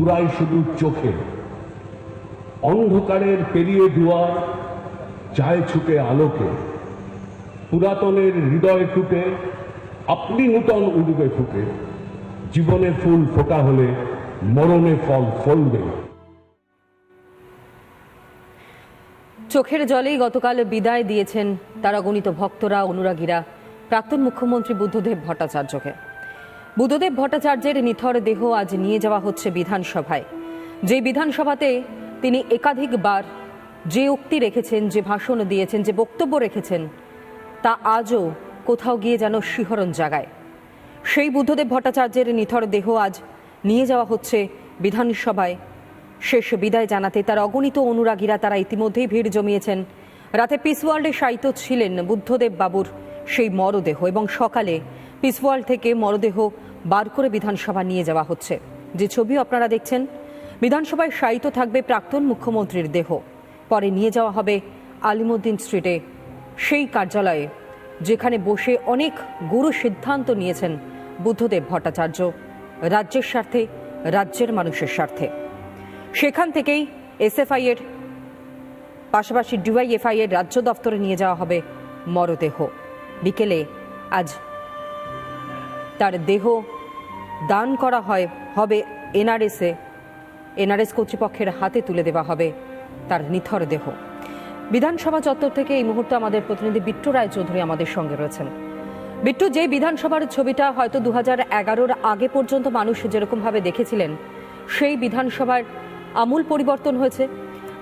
ফুরায় শুধু চোখে। অন্ধকারের পেরিয়ে দুয়ার চায় ছুটে আলোকে। পুরাতনের হৃদয় ফুটে, আপনি নূতন উড়বে ফুটে। জীবনের ফুল ফোটা হলে মরণে ফল ফলবে। চোখের জলেই গতকাল বিদায় দিয়েছেন তার অগণিত ভক্তরা, অনুরাগীরা। প্রাক্তন মুখ্যমন্ত্রী বুদ্ধদেব ভট্টাচার্যকে। বুদ্ধদেব ভট্টাচার্যের নিথর দেহ আজ নিয়ে যাওয়া হচ্ছে বিধানসভায়। যে বিধানসভাতে তিনি একাধিকবার যে উক্তি রেখেছেন, যে ভাষণ দিয়েছেন, যে বক্তব্য রেখেছেন, তা আজও কোথাও গিয়ে যেন শিহরণ জাগায়। সেই বুদ্ধদেব ভট্টাচার্যের নিথর দেহ আজ নিয়ে যাওয়া হচ্ছে বিধানসভায়। শেষ বিদায় জানাতে তার অগণিত অনুরাগীরা তারা ইতিমধ্যেই ভিড় জমিয়েছেন। রাতে পিস ওয়ার্ল্ডে শায়িত ছিলেন বুদ্ধদেব বাবুর সেই মরদেহ এবং সকালে পিস ওয়ার্ল্ড থেকে মরদেহ বার করে বিধানসভা নিয়ে যাওয়া হচ্ছে। যে ছবি আপনারা দেখছেন, বিধানসভায় শায়িত থাকবে প্রাক্তন মুখ্যমন্ত্রীর দেহ। পরে নিয়ে যাওয়া হবে আলিমুদ্দিন স্ট্রিটে সেই কার্যালয়ে, যেখানে বসে অনেক গুরু সিদ্ধান্ত নিয়েছেন বুদ্ধদেব ভট্টাচার্য, রাজ্যের স্বার্থে, রাজ্যের মানুষের স্বার্থে। সেখান থেকেই এসএফআই এর পাশাপাশি ডিওয়াইএফআই এর রাজ্য দফতরে নিয়ে যাওয়া হবে মরদেহ। বিকেলে আজ তার দেহ দান করা হয়, হবে এনআরএসে। এনআরএস কর্তৃপক্ষের হাতে তুলে দেওয়া হবে তার নিথর দেহ। বিধানসভা চত্বর থেকে এই মুহূর্তে আমাদের প্রতিনিধি বিট্টু রায় চৌধুরী আমাদের সঙ্গে রয়েছেন। বিট্টু, যে বিধানসভার ছবিটা হয়তো দু হাজার এগারোর আগে পর্যন্ত মানুষ যেরকমভাবে দেখেছিলেন, সেই বিধানসভার আমূল পরিবর্তন হয়েছে।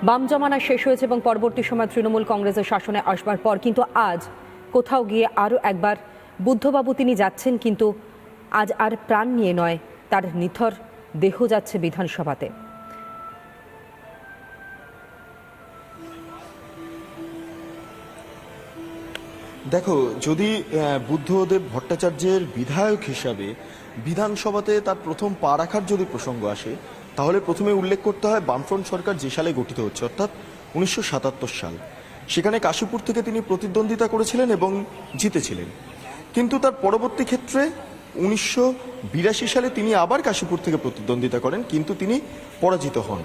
বাম জমানা শেষ হয়েছে এবং পরবর্তী সময় তৃণমূল কংগ্রেসের শাসনে আসবার পর কিন্তু আজ কোথাও গিয়ে আরও একবার বুদ্ধবাবু তিনি যাচ্ছেন কিন্তু আজ আর প্রাণ নিয়ে নয়, তার নিথর দেহ যাচ্ছে বিধানসভাতে। দেখো, যদি বুদ্ধদেব ভট্টাচার্যের বিধায়ক হিসাবে বিধানসভাতে তার প্রথম পা রাখার যদি প্রসঙ্গ আসে, তাহলে প্রথমে উল্লেখ করতে হয় বামফ্রন্ট সরকার যে সালে গঠিত হচ্ছে, অর্থাৎ উনিশশো সাতাত্তর সাল। সেখানে কাশীপুর থেকে তিনি প্রতিদ্বন্দ্বিতা করেছিলেন এবং জিতেছিলেন। কিন্তু তার পরবর্তী ক্ষেত্রে উনিশশো বিরাশি সালে তিনি আবার কাশীপুর থেকে প্রতিদ্বন্দ্বিতা করেন, কিন্তু তিনি পরাজিত হন।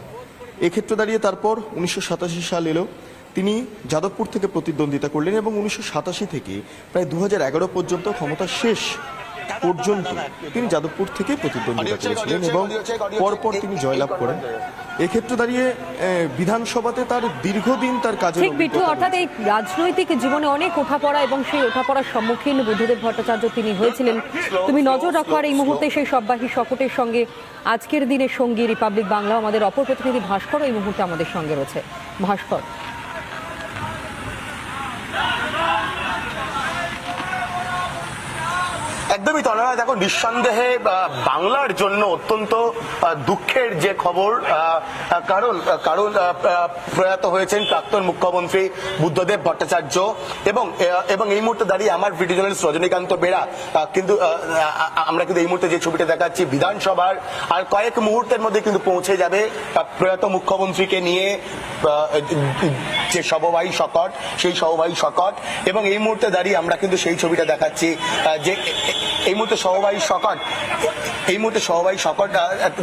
এক্ষেত্রে দাঁড়িয়ে তারপর উনিশশো সাতাশি সাল এলো। তিনি যাদবপুর থেকে প্রতিদ্বন্দ্বিতা করলেন এবং উনিশশো সাতাশি থেকে প্রায় দু হাজার এগারো পর্যন্ত ক্ষমতা শেষ পর্যন্ত তিনি যাদবপুর থেকে প্রতিদ্বন্দ্বিতা করেছিলেন এবং পরপর তিনি জয়লাভ করেন। এক্ষেত্রে দাঁড়িয়ে বিধানসভাতে তার দীর্ঘদিন তার কাজের ঠিক বিট্টু অর্থাৎ এই রাজনৈতিক জীবনে অনেক ওঠাপড়া এবং সেই ওঠাপড়ার সম্মুখীন বুদ্ধদেব ভট্টাচার্য তিনি হয়েছিলেন। তুমি নজর রাখো আর এই মুহূর্তে সেই সববাহী শকটের সঙ্গে আজকের দিনের সঙ্গী রিপাবলিক বাংলা আমাদের অপর প্রতিনিধি ভাস্কর এই মুহূর্তে আমাদের সঙ্গে রয়েছে। ভাস্কর। একদমই তনয় দেখো নিঃসন্দেহে বাংলার জন্য অত্যন্ত দুঃখের যে খবর কারণ কারণ প্রয়াত হয়েছেন প্রাক্তন মুখ্যমন্ত্রী বুদ্ধদেব ভট্টাচার্য এবং এবং এই মুহূর্তে দাঁড়িয়ে আমার ভিডিও জার্নালিস্ট রজনীকান্ত আহ, কিন্তু আমরা কিন্তু এই মুহূর্তে যে ছবিটা দেখাচ্ছি বিধানসভার আর কয়েক মুহূর্তের মধ্যে কিন্তু পৌঁছে যাবে প্রয়াত মুখ্যমন্ত্রীকে নিয়ে যে সববাহী শকট সেই সববাহী শকট এবং এই মুহূর্তে দাঁড়িয়ে আমরা কিন্তু সেই ছবিটা দেখাচ্ছি যে এই মুহূর্তে সহবাহী শকট এই মুহূর্তে সহবাহী শকট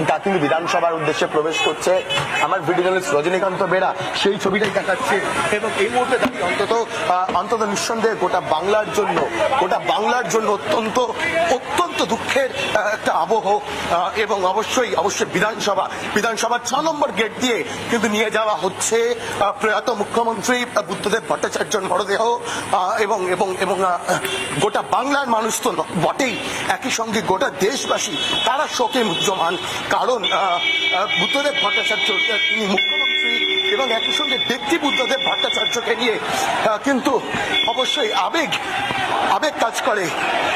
তা কিন্তু বিধানসভার উদ্দেশ্যে প্রবেশ করছে। আমার ভিডিও জার্নালিস্ট রজনীকান্ত বেরা সেই ছবিটাই দেখাচ্ছে। এবং এই মুহূর্তে দাঁড়িয়ে অন্তত অন্তত নিঃসন্দেহে গোটা বাংলার জন্য, গোটা বাংলার জন্য অত্যন্ত অত্যন্ত দুঃখের একটা আবহ এবং অবশ্যই অবশ্যই বিধানসভা, বিধানসভার ছ নম্বর গেট দিয়ে কিন্তু নিয়ে যাওয়া হচ্ছে প্রয়াত মুখ্যমন্ত্রী আহ, বুদ্ধদেব ভট্টাচার্যর মরদেহ এবং এবং এবং গোটা বাংলার মানুষ তো বটেই একই সঙ্গে গোটা দেশবাসী তারা শোকে মুহ্যমান কারণ বুদ্ধদেব ভট্টাচার্য তিনি মুখ্যমন্ত্রী এবং একই সঙ্গে ব্যক্তি বুদ্ধদেব ভট্টাচার্যকে নিয়ে কিন্তু অবশ্যই আবেগ আবেগ কাজ করে।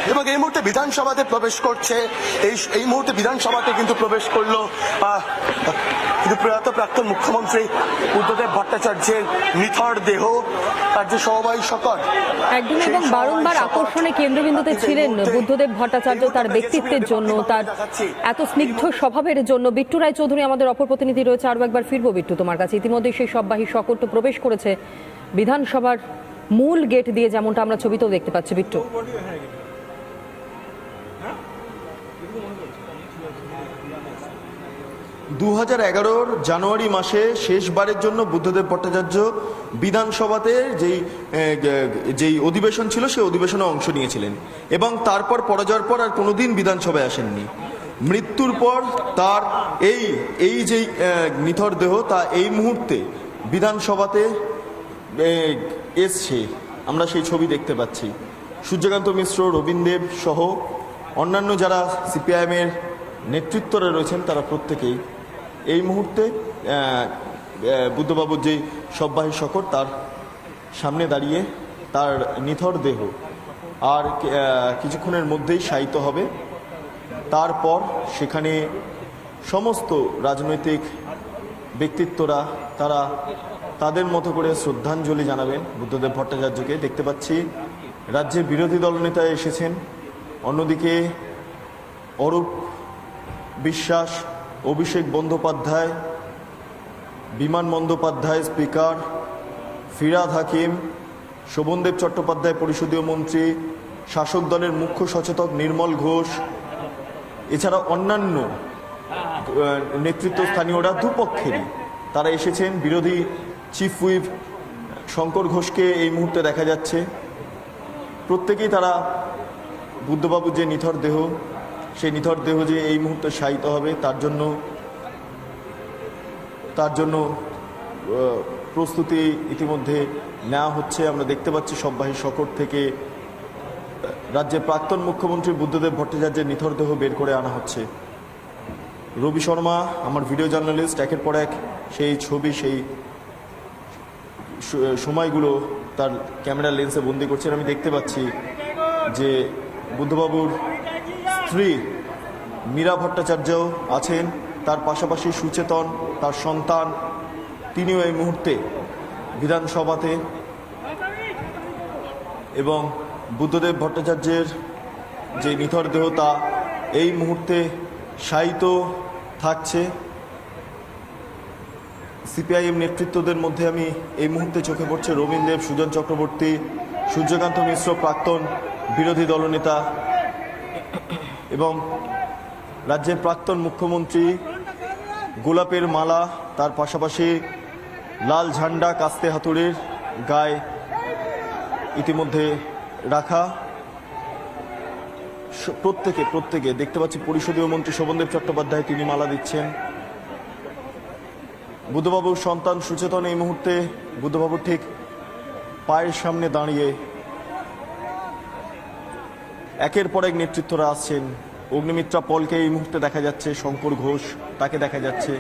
এবং এই মুহূর্তে বিধানসভাতে প্রবেশ করছে এই এই মুহূর্তে বিধানসভাতে কিন্তু প্রবেশ করল কিন্তু প্রয়াত প্রাক্তন মুখ্যমন্ত্রী বুদ্ধদেব ভট্টাচার্যের নিথর দেহ আর যে সবাই সকট একদম এবং বারংবার আকর্ষণে কেন্দ্রবিন্দুতে ছিলেন বুদ্ধদেব ভট্টাচার্য তার ব্যক্তিত্বের জন্য তার এত স্নিগ্ধ স্বভাবের জন্য বিট্টু রায় চৌধুরী আমাদের অপর প্রতিনিধি রয়েছে আরও একবার ফিরবো বিট্টু তোমার কাছে। ইতিমধ্যে সেই সববাহী শকট প্রবেশ করেছে বিধানসভার মূল গেট দিয়ে যেমনটা আমরা ছবিতেও দেখতে পাচ্ছি বিট্টু। দু হাজার এগারোর জানুয়ারি মাসে শেষবারের জন্য বুদ্ধদেব ভট্টাচার্য বিধানসভাতে যেই যেই অধিবেশন ছিল সেই অধিবেশনে অংশ নিয়েছিলেন এবং তারপর পরাজয়ের পর আর কোনোদিন বিধানসভায় আসেননি। মৃত্যুর পর তার এই এই যেই নিথর দেহ, তা এই মুহূর্তে বিধানসভাতে এসছে। আমরা সেই ছবি দেখতে পাচ্ছি। সূর্যকান্ত মিশ্র রবীন্দ্র সহ অন্যান্য যারা সিপিআইএমের নেতৃত্বরা রয়েছেন, তারা প্রত্যেকেই এই মুহূর্তে বুদ্ধবাবুর যে সব্বাহী শকর তার সামনে দাঁড়িয়ে তার নিথর দেহ আর কিছুক্ষণের মধ্যেই শায়িত হবে। তারপর সেখানে সমস্ত রাজনৈতিক ব্যক্তিত্বরা, তারা তাদের মতো করে শ্রদ্ধাঞ্জলি জানাবেন। বুদ্ধদেব ভট্টাচার্যকে দেখতে পাচ্ছি, রাজ্যের বিরোধী দলনেতা এসেছেন। অন্যদিকে অরূপ বিশ্বাস অভিষেক বন্দ্যোপাধ্যায়, বিমান বন্দ্যোপাধ্যায়, স্পিকার, ফিরাদ হাকিম, শোভনদেব চট্টোপাধ্যায় পরিষদীয় মন্ত্রী, শাসক দলের মুখ্য সচেতক নির্মল ঘোষ, এছাড়া অন্যান্য নেতৃত্ব স্থানীয়রা দুপক্ষেরই। তারা এসেছেন বিরোধী চিফ হুইপ শঙ্কর ঘোষকে এই মুহূর্তে দেখা যাচ্ছে। প্রত্যেকেই তারা বুদ্ধবাবুর যে নিথর দেহ সেই নিথর দেহ যে এই মুহূর্তে শায়িত হবে, তার জন্য তার জন্য প্রস্তুতি ইতিমধ্যে নেওয়া হচ্ছে। আমরা দেখতে পাচ্ছি সব্বাহী শকর থেকে রাজ্যের প্রাক্তন মুখ্যমন্ত্রী বুদ্ধদেব ভট্টাচার্যের নিথর দেহ বের করে আনা হচ্ছে। রবি শর্মা, আমার ভিডিও জার্নালিস্ট, একের পর এক সেই ছবি, সেই সময়গুলো তার ক্যামেরা লেন্সে বন্দি করছেন। আমি দেখতে পাচ্ছি যে বুদ্ধবাবুর স্ত্রী মীরা ভট্টাচার্য আছেন, তার পাশাপাশি সুচেতন, তার সন্তান, তিনিও এই মুহূর্তে বিধানসভাতে এবং বুদ্ধদেব ভট্টাচার্যের যে নিথর দেহ তা এই মুহূর্তে শায়িত থাকছে। সিপিআইএম নেতৃত্বদের মধ্যে আমি এই মুহূর্তে চোখে পড়ছে রবীন্দ্র সুজন চক্রবর্তী, সূর্যকান্ত মিশ্র, প্রাক্তন বিরোধী দলনেতা এবং রাজ্যের প্রাক্তন মুখ্যমন্ত্রী গোলাপের মালা, তার পাশাপাশি লাল ঝান্ডা কাস্তে হাতুড়ির গায়ে ইতিমধ্যে রাখা। প্রত্যেকে প্রত্যেকে, দেখতে পাচ্ছি পরিষদীয় মন্ত্রী শোভনদেব চট্টোপাধ্যায়, তিনি মালা দিচ্ছেন। বুদ্ধবাবুর সন্তান সুচেতন এই মুহূর্তে বুদ্ধবাবুর ঠিক পায়ের সামনে দাঁড়িয়ে একের পর এক নেতৃত্বরা আসছেন অগ্নিমিত্রা পলকে এই মুহূর্তে দেখা যাচ্ছে, শঙ্কর ঘোষ তাকে দেখা যাচ্ছে।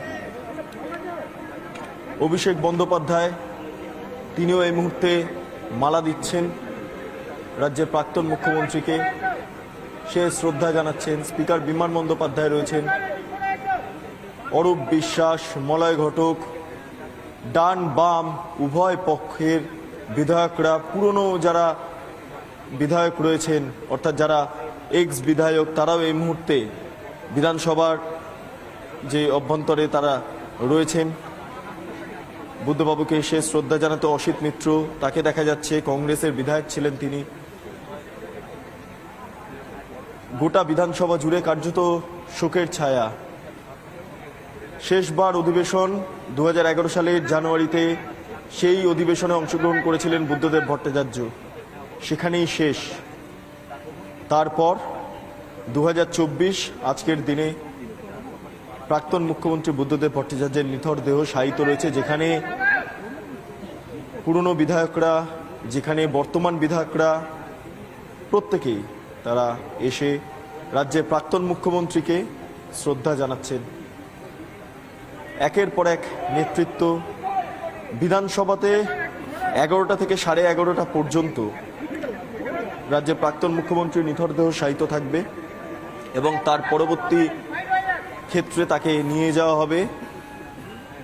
অভিষেক বন্দ্যোপাধ্যায়, তিনিও এই মুহূর্তে মালা দিচ্ছেন রাজ্যের প্রাক্তন মুখ্যমন্ত্রীকে। সে শ্রদ্ধা জানাচ্ছেন, স্পিকার বিমান বন্দ্যোপাধ্যায় রয়েছেন। অরূপ বিশ্বাস, মলয় ঘটক, ডান বাম উভয় পক্ষের বিধায়করা, পুরনো যারা বিধায়ক রয়েছেন, অর্থাৎ যারা এক্স বিধায়ক তারাও এই মুহূর্তে বিধানসভার যে অভ্যন্তরে তারা রয়েছেন। বুদ্ধবাবুকে সে শ্রদ্ধা জানাতে অসিত মিত্র, তাকে দেখা যাচ্ছে, কংগ্রেসের বিধায়ক ছিলেন তিনি। গোটা বিধানসভা জুড়ে কার্যত শোকের ছায়া। শেষবার অধিবেশন দু হাজার এগারো সালের জানুয়ারিতে সেই অধিবেশনে অংশগ্রহণ করেছিলেন বুদ্ধদেব ভট্টাচার্য। সেখানেই শেষ। তারপর দু হাজার চব্বিশ আজকের দিনে প্রাক্তন মুখ্যমন্ত্রী বুদ্ধদেব ভট্টাচার্যের নিথর দেহ শায়িত রয়েছে, যেখানে পুরনো বিধায়করা, যেখানে বর্তমান বিধায়করা প্রত্যেকেই তারা এসে রাজ্যের প্রাক্তন মুখ্যমন্ত্রীকে শ্রদ্ধা জানাচ্ছেন। একের পর এক নেতৃত্ব বিধানসভাতে এগারোটা থেকে সাড়ে এগারোটা পর্যন্ত রাজ্যের প্রাক্তন মুখ্যমন্ত্রী নিথর দেহ থাকবে এবং তার পরবর্তী ক্ষেত্রে তাকে নিয়ে যাওয়া হবে।